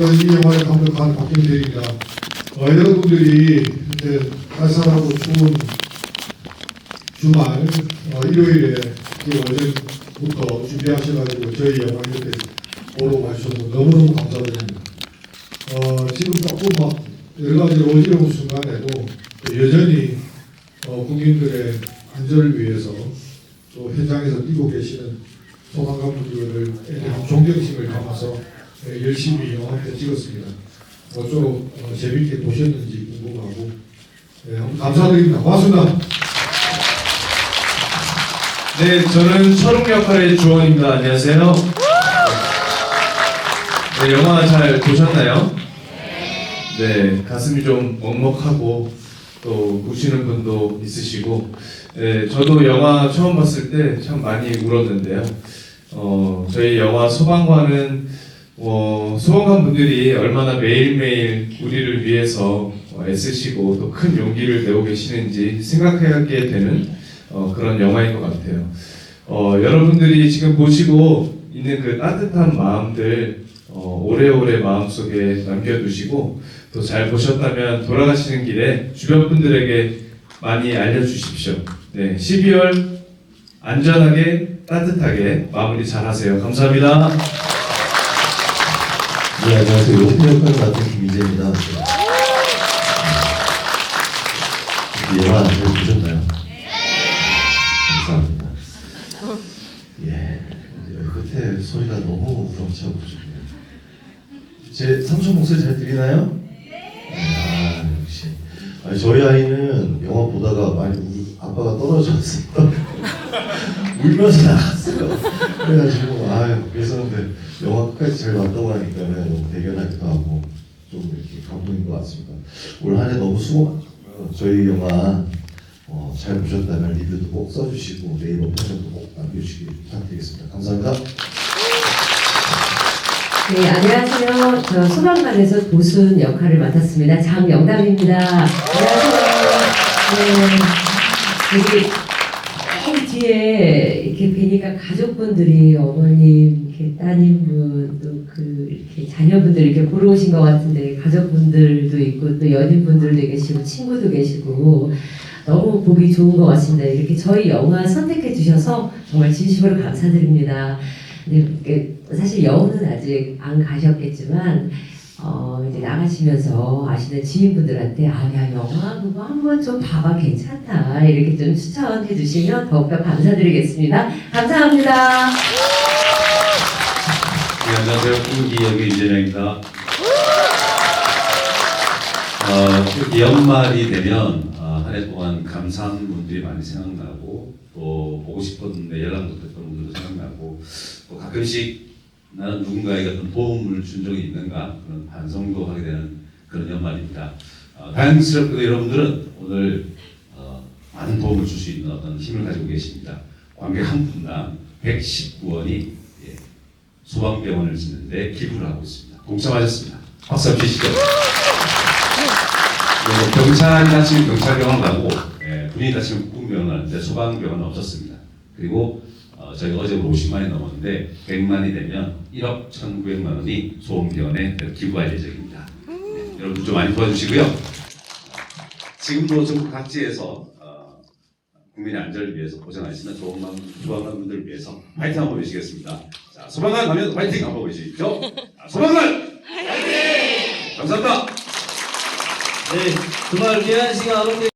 이 영화의 감독한 박경재입니다. 어, 여러분들이 이제 따뜻하고 추운 주말 어, 일요일에 그 어제부터 준비하셔가지고 저희 영화 이렇게 보러 와주셔서 너무너무 감사드립니다. 어, 지금 조금 막 여러 가지 어지러운 순간에도 여전히 어, 국민들의 안전을 위해서 또 현장에서 뛰고 계시는 소방관분들을 대한 존경심을 담아서 네, 열심히 영화 때 찍었습니다. 모쪼록 어, 재밌게 보셨는지 궁금하고 네, 감사드립니다. 고맙습니다. 네, 저는 철웅 역할의 주원입니다. 안녕하세요. 네, 영화 잘 보셨나요? 네, 가슴이 좀 먹먹하고 또 우시는 분도 있으시고, 네, 저도 영화 처음 봤을 때 참 많이 울었는데요. 어, 저희 영화 소방관은 어, 소방관 분들이 얼마나 매일매일 우리를 위해서 어, 애쓰시고 또 큰 용기를 내고 계시는지 생각하게 되는 어, 그런 영화인 것 같아요. 어, 여러분들이 지금 보시고 있는 그 따뜻한 마음들 어, 오래오래 마음속에 남겨두시고 또 잘 보셨다면 돌아가시는 길에 주변 분들에게 많이 알려주십시오. 네, 12월 안전하게 따뜻하게 마무리 잘 하세요. 감사합니다. 네, 안녕하세요. 역할을 맡은 김희재입니다. 네. 영화 잘 보셨나요? 감사합니다. 예, 여기 끝에 소리가 너무 우렁차고 좋네요. 제 삼촌 목소리 잘 들리나요? 네. 아, 역시. 아니, 저희 아이는 영화 보다가 많이 울, 아빠가 떨어졌어요. 울면서 나갔어요. 그래가지고 아 그래서 근데 영화 끝까지 잘 봤다고 하니까는 너무 대견하기도 하고 좀 이렇게 감동인 것 같습니다. 올 한 해 너무 수고 많고요. 저희 영화 어, 잘 보셨다면 리뷰도 꼭 써주시고 네이버 평점도 꼭 남겨주시기 부탁드리겠습니다. 감사합니다. 네, 안녕하세요. 저 소방관에서 보순 역할을 맡았습니다. 장영담입니다. 안녕하세요. 네, 맨 뒤에 이렇게 뵈니까 가족분들이 어머님, 이렇게 따님분, 또 그 이렇게 자녀분들 이렇게 보러 오신 것 같은데 가족분들도 있고 또 연인분들도 계시고 친구도 계시고 너무 보기 좋은 것 같습니다. 이렇게 저희 영화 선택해 주셔서 정말 진심으로 감사드립니다. 사실 여우는 아직 안 가셨겠지만 어, 이제 나가시면서 아시는 지인분들한테 아 야 영화 그거 한번 좀 봐봐 괜찮다 이렇게 좀 추천해 주시면 더욱더 감사드리겠습니다. 감사합니다. 네, 안녕하세요. 꿈기 역의 이재명입니다. 어, 그 연말이 되면 어, 한해 동안 감사한 분들이 많이 생각나고 또 보고 싶었는데 연락 못했던 분들도 생각나고 또 가끔씩 나는 누군가에게 어떤 도움을 준 적이 있는가 그런 반성도 하게 되는 그런 연말입니다. 어, 다행스럽게도 여러분들은 오늘 어, 많은 도움을 줄 수 있는 어떤 힘을 가지고 계십니다. 관객 한 분당 119원이 소방병원을 짓는데 기부를 하고 있습니다. 동참하셨습니다. 박수 주시죠. 그리고 경찰이 다치면 경찰병원 가고 예, 군인이 다치면 국군병원 가는데 소방병원은 없었습니다. 그리고 어, 저희가 어제 50만이 넘었는데 100만이 되면 1억 1,900만 원이 소방병원에 기부할 예정입니다. 네, 여러분 좀 많이 도와주시고요. 지금도 전국 각지에서 어, 국민의 안전을 위해서 고생하시는 소방관, 소방관분들을 위해서 파이팅 한번 해주시겠습니다. 자, 소방관 가면 파이팅 한번 해주십시오. 자, 소방관! 파이팅! 감사합니다. 네, 주말 귀한 시간 아버지